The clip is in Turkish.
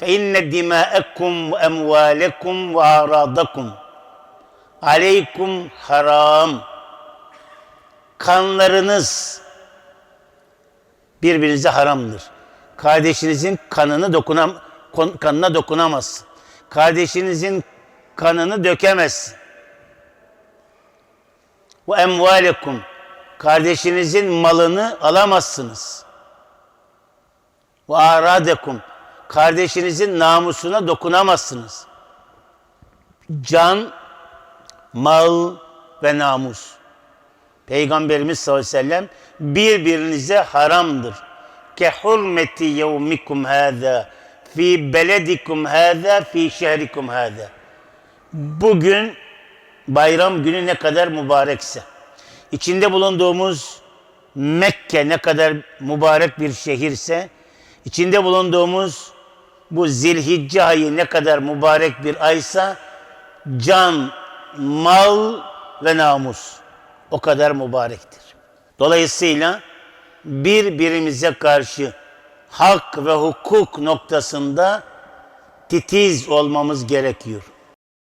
فَاِنَّ دِمَاءَكُمْ وَاَمْوَالَكُمْ وَاَعْرَاضَكُمْ aleykum haram. Kanlarınız birbirinize haramdır. Kardeşinizin kanını dokunam kon- kanına dokunamazsın. Kardeşinizin kanını dökemezsin. Ve emvalekum kardeşinizin malını alamazsınız. Ve aradekum kardeşinizin namusuna dokunamazsınız. Can, mal ve namus. Peygamberimiz sallallahu aleyhi ve sellem birbirinize haramdır. Ke hurmeti yevmikum hâzâ fi beledikum hâzâ fi şehrikum hâzâ. Bugün bayram günü ne kadar mübarekse, içinde bulunduğumuz Mekke ne kadar mübarek bir şehirse, içinde bulunduğumuz bu zilhicce ayı ne kadar mübarek bir aysa, can, mal ve namus o kadar mübarektir. Dolayısıyla birbirimize karşı hak ve hukuk noktasında titiz olmamız gerekiyor.